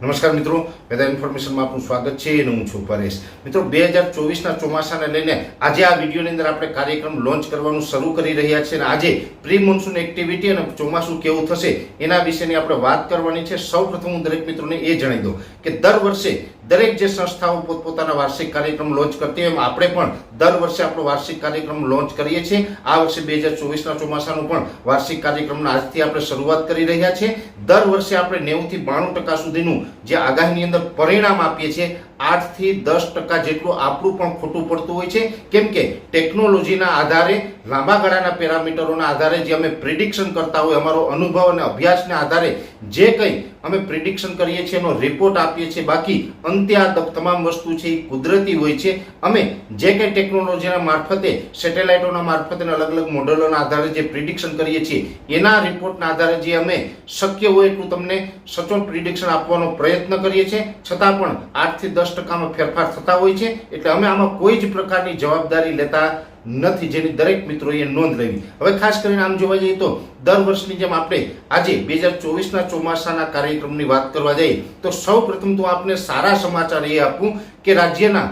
નમસ્કાર મિત્રો, વેધર ઇન્ફોર્મેશનમાં આપનું સ્વાગત છે. અને હું છું પરેશ. મિત્રો, બે હજાર ચોવીસના ચોમાસાને લઈને આજે આ વિડીયોની અંદર આપણે કાર્યક્રમ લોન્ચ કરવાનું શરૂ કરી રહ્યા છીએ. અને આજે પ્રી મોન્સૂન એક્ટિવિટી અને ચોમાસું કેવું થશે એના વિશેની આપણે વાત કરવાની છે. સૌપ્રથમ હું દરેક મિત્રોને એ જણાવી દઉં કે દર વર્ષે દરેક જે સંસ્થાઓ પોતપોતાના વાર્ષિક કાર્યક્રમ લોન્ચ કરતી હોય એમ આપણે પણ દર વર્ષે આપણો વાર્ષિક કાર્યક્રમ લોન્ચ કરીએ છીએ. આ વર્ષે બે હજાર ચોવીસના ચોમાસાનું પણ વાર્ષિક કાર્યક્રમના આજથી આપણે શરૂઆત કરી રહ્યા છીએ. દર વર્ષે આપણે નેવુંથી બાણું ટકા સુધીનું જે આગાહીની અંદર પરિણામ આપીએ છીએ આઠથી દસ ટકા જેટલું આપણું પણ ખોટું પડતું હોય છે. કેમ કે ટેકનોલોજીના આધારે, લાંબા ગાળાના પેરામીટરોના આધારે જે અમે પ્રિડિક્શન કરતા હોય, અમારો અનુભવ અને અભ્યાસના આધારે જે કંઈ અમે પ્રિડિક્શન કરીએ છીએ, એનો રિપોર્ટ આપીએ છીએ, બાકી અંતે આ તમામ વસ્તુ છે એ કુદરતી હોય છે. અમે જે કંઈ ટેકનોલોજીના મારફતે, સેટેલાઇટોના મારફતે અલગ અલગ મોડેલોના આધારે જે પ્રિડિક્શન કરીએ છીએ, એના રિપોર્ટના આધારે જે અમે શક્ય હોય એટલું તમને સચોટ પ્રિડિક્શન આપવાનો પ્રયત્ન કરીએ છીએ. છતાં પણ આઠથી દસ ટકામાં ફેરફાર થતા હોય છે, એટલે અમે આમાં કોઈ જ પ્રકારની જવાબદારી લેતા નથી, જેની દરેક મિત્રોએ નોંધ લેવી. હવે ખાસ કરીને આમ જોવા જઈએ તો, દર વર્ષની જેમ આપણે આજે બે હજાર ચોવીસના ચોમાસાના કાર્યક્રમની વાત કરવા જઈએ, તો સૌ પ્રથમ તો આપને સારા સમાચાર એ આપું કે રાજ્યના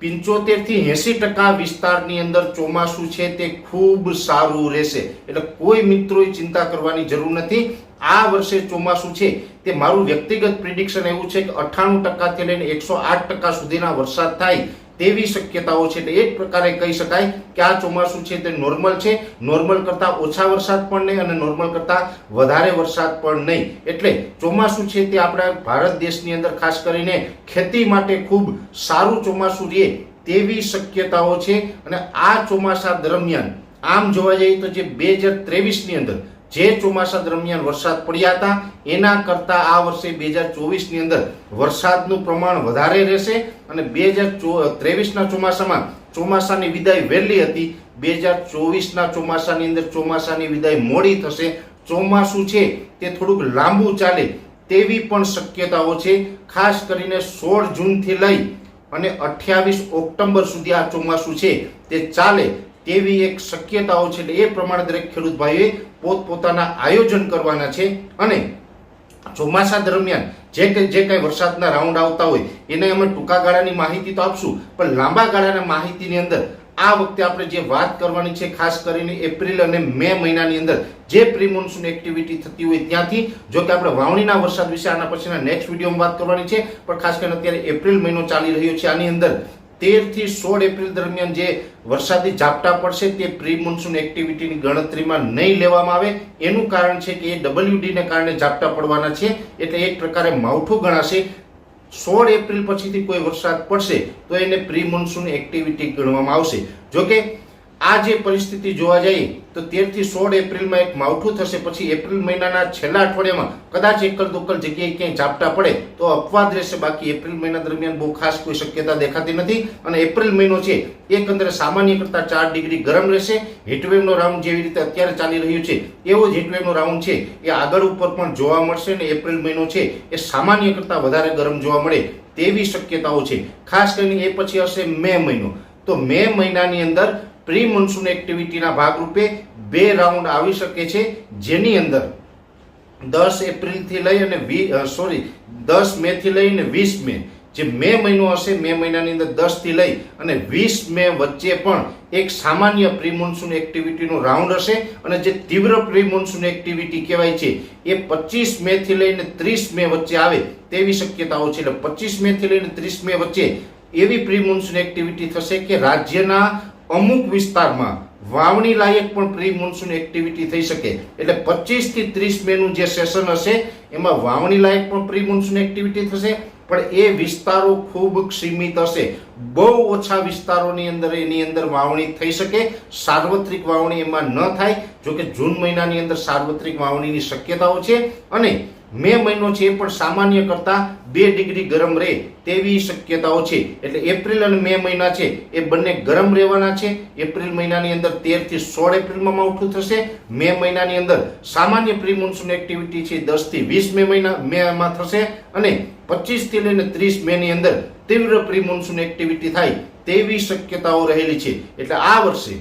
પિંચોતેરથી એસી ટકા વિસ્તારની અંદર ચોમાસું છે તે ખૂબ સારું રહેશે. એટલે કોઈ મિત્રોએ ચિંતા કરવાની જરૂર નથી. આ વર્ષે ચોમાસું છે તે મારું વ્યક્તિગત પ્રિડિક્શન એવું છે કે અઠ્ઠાણું ટકાથી લઈને એકસો આઠ ટકા સુધીના વરસાદ થાય તેવી શક્યતાઓ છે. એક પ્રકારે કહી શકાય કે આ ચોમાસું છે તે નોર્મલ છે. નોર્મલ કરતાં ઓછા વરસાદ પણ નહીં અને નોર્મલ કરતાં વધારે વરસાદ પણ નહીં. એટલે ચોમાસું છે તે આપણા ભારત દેશની અંદર ખાસ કરીને ખેતી માટે ખૂબ સારું ચોમાસું રહે તેવી શક્યતાઓ છે. અને આ ચોમાસા દરમિયાન આમ જોવા જઈએ તો જે બે હજાર ત્રેવીસની અંદર જે ચોમાસા દરમિયાન વરસાદ પડ્યા હતા, એના કરતાં આ વર્ષે બે હજાર ચોવીસની અંદર વરસાદનું પ્રમાણ વધારે રહેશે અને બે હજાર ત્રેવીસના ચોમાસામાં ચોમાસાની વિદાય વહેલી હતી. બે હજાર ચોવીસના ચોમાસાની અંદર ચોમાસાની વિદાય મોડી થશે. ચોમાસું છે તે થોડુંક લાંબુ ચાલે તેવી પણ શક્યતાઓ છે. ખાસ કરીને સોળ જૂનથી લઈ અને અઠ્યાવીસ ઓક્ટોબર સુધી આ ચોમાસું છે તે ચાલે તેવી એક શક્યતાઓ છે એટલે એ પ્રમાણે દરેક ખેડૂત ભાઈએ પોતપોતાના આયોજન કરવાના છે અને ચોમાસા દરમિયાન જે કંઈ જે કંઈ વરસાદના રાઉન્ડ આવતા હોય એને અમે ટૂંકા ગાળાની માહિતી તો આપશું, પણ લાંબા ગાળાના માહિતીની અંદર આ વખતે આપણે જે વાત કરવાની છે, ખાસ કરીને એપ્રિલ અને મે મહિનાની અંદર જે પ્રી મોન્સૂન એક્ટિવિટી થતી હોય ત્યાંથી, જો કે આપણે વાવણીના વરસાદ વિશે આના પછીના નેક્સ્ટ વિડીયોમાં વાત કરવાની છે, પણ ખાસ કરીને અત્યારે એપ્રિલ મહિનો ચાલી રહ્યો છે, આની અંદર તેરથી સોળ એપ્રિલ દરમિયાન જે વરસાદી ઝાપટા પડશે તે પ્રી મોન્સૂન એક્ટિવિટીની ગણતરીમાં નહીં લેવામાં આવે. એનું કારણ છે કે એ ડબલ્યુડીને કારણે ઝાપટા પડવાના છે. એટલે એક પ્રકારે માવઠું ગણાશે. સોળ એપ્રિલ પછીથી કોઈ વરસાદ પડશે તો એને પ્રી મોન્સૂન એક્ટિવિટી ગણવામાં આવશે. જોકે આ જે પરિસ્થિતિ જોવા જઈએ, તો તેરથી સોળ એપ્રિલમાં એક માવઠું થશે, પછી એપ્રિલ મહિનાના છેલ્લા અઠવાડિયામાં કદાચ એકલ દોકલ જગ્યાએ ક્યાંય ઝાપટા પડે, તો અપવાદ રહેશે. બાકી એપ્રિલ મહિના દરમિયાન બહુ ખાસ કોઈ શક્યતા દેખાતી નથી અને એપ્રિલ મહિનો છે એકંદરે સામાન્ય કરતાં ચાર ડિગ્રી ગરમ રહેશે. હીટવેવનો રાઉન્ડ જેવી રીતે અત્યારે ચાલી રહ્યું છે, એવો જ હીટવેવનો રાઉન્ડ છે, એ આગળ ઉપર પણ જોવા મળશે અને એપ્રિલ મહિનો છે, એ સામાન્ય કરતાં વધારે ગરમ જોવા મળે તેવી શક્યતાઓ છે. ખાસ કરીને એ પછી હશે મે મહિનો. તો મે મહિનાની અંદર પ્રી મોન્સૂન એક્ટિવિટીના ભાગરૂપે બે રાઉન્ડ આવી શકે છે, જેની અંદર દસ એપ્રિલથી લઈ અને વી સોરી, દસ મે થી લઈને વીસ મે, જે મે મહિનો હશે, મે મહિનાની અંદર દસથી લઈ અને વીસ મે વચ્ચે પણ એક સામાન્ય પ્રી મોન્સૂન એક્ટિવિટીનો રાઉન્ડ હશે અને જે તીવ્ર પ્રી મોન્સૂન એક્ટિવિટી કહેવાય છે, એ પચીસ મે થી લઈને ત્રીસ મે વચ્ચે આવે તેવી શક્યતાઓ છે. એટલે પચીસ મે થી લઈને ત્રીસ મે વચ્ચે એવી પ્રી મોન્સૂન એક્ટિવિટી થશે કે રાજ્યના અમુક વિસ્તારમાં વાવણી લાયક પણ પ્રી મોન્સૂન એક્ટિવિટી થઈ શકે. એટલે પચીસથી ત્રીસ મેનું જે સેશન હશે, એમાં વાવણી લાયક પણ પ્રી મોન્સૂન એક્ટિવિટી થશે, પણ એ વિસ્તારો ખૂબ સીમિત હશે. બહુ ઓછા વિસ્તારોની અંદર, એની અંદર વાવણી થઈ શકે. સાર્વત્રિક વાવણી એમાં ન થાય, જોકે જૂન મહિનાની અંદર સાર્વત્રિક વાવણીની શક્યતાઓ છે. અને મે મહિનો છે એ પણ સામાન્ય કરતા બે ડિગ્રી ગરમ રહે તેવી શક્યતાઓ છે. એટલે એપ્રિલ અને મે મહિના છે એ બંને ગરમ રહેવાના છે. એપ્રિલ મહિનાની અંદર તેરથી સોળ એપ્રિલમાં માવઠું થશે. મે મહિનાની અંદર સામાન્ય પ્રી મોન્સૂન એક્ટિવિટી છે દસથી વીસ મે મહિના મેમાં થશે અને પચીસથી લઈને ત્રીસ મે ની અંદર તીવ્ર પ્રી મોન્સૂન એક્ટિવિટી થાય તેવી શક્યતાઓ રહેલી છે. એટલે આ વર્ષે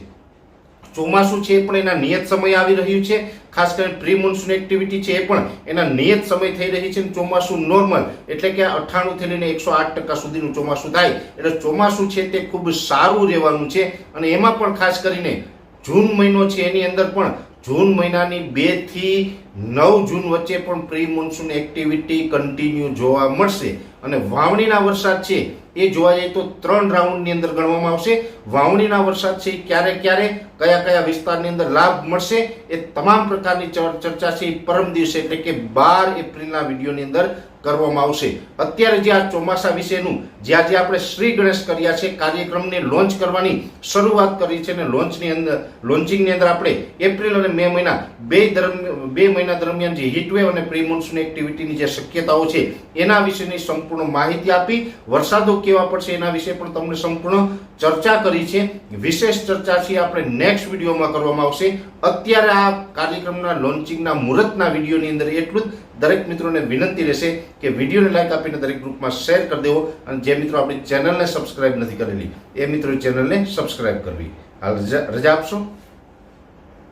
ચોમાસું છે એ પણ એના નિયત સમય આવી રહ્યું છે. ખાસ કરીને પ્રી મોન્સૂન એક્ટિવિટી છે એ પણ એના નિયત સમય થઈ રહી છે અને ચોમાસું નોર્મલ એટલે કે અઠ્ઠાણું થી લઈને એકસો આઠ ટકા સુધીનું ચોમાસું થાય. એટલે ચોમાસું છે તે ખૂબ સારું રહેવાનું છે અને એમાં પણ ખાસ કરીને જૂન મહિનો છે એની અંદર પણ જૂન મહિનાની બેથી નવ જૂન વચ્ચે પણ પ્રી મોન્સૂન એક્ટિવિટી કન્ટિન્યુ જોવા મળશે. અને વાવણીના વરસાદ છે, એ જોવા જઈએ તો ત્રણ રાઉન્ડની અંદર ગણવામાં આવશે. વાવણીના વરસાદ છે, ક્યારે ક્યારે, કયા કયા વિસ્તારની અંદર લાભ મળશે, એ તમામ પ્રકારની ચર- ચર્ચા છે પરમ દિવસે એટલે કે બાર એપ્રિલના વિડીયોની અંદર કરવામાં આવશે. અત્યારે જે આ ચોમાસા વિશેનું, જે આજે આપણે શ્રી ગણેશ કર્યા છે, કાર્યક્રમને લોન્ચ કરવાની શરૂઆત કરી છે અને લોન્ચની અંદર લોન્ચિંગની અંદર આપણે એપ્રિલ અને મે મહિના, બે દરમિયાન બે મહિના દરમિયાન જે હીટવેવ અને પ્રિમોન્સૂન એક્ટિવિટીની જે શક્યતાઓ છે, એના વિશેની સંપૂર્ણ માહિતી આપી. વરસાદો કેવા પડશે એના વિશે પણ તમને સંપૂર્ણ ચર્ચા કરી છે. વિશેષ ચર્ચા છે, આપણે નેક્સ્ટ વિડીયોમાં કરવામાં આવશે. અત્યારે આ કાર્યક્રમના લોન્ચિંગના મુહૂર્તના વિડીયોની અંદર એટલું જ. દરેક મિત્રોને વિનંતી રહેશે કે વિડીયોને લાઈક આપીને દરેક ગ્રુપમાં શેર કરી દેવો. અને જે મિત્રો આપણી ચેનલને સબસ્ક્રાઇબ નથી કરેલી, એ મિત્રો ચેનલને સબસ્ક્રાઇબ કરવી. હાલ રજા આપશો?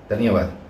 ધન્યવાદ.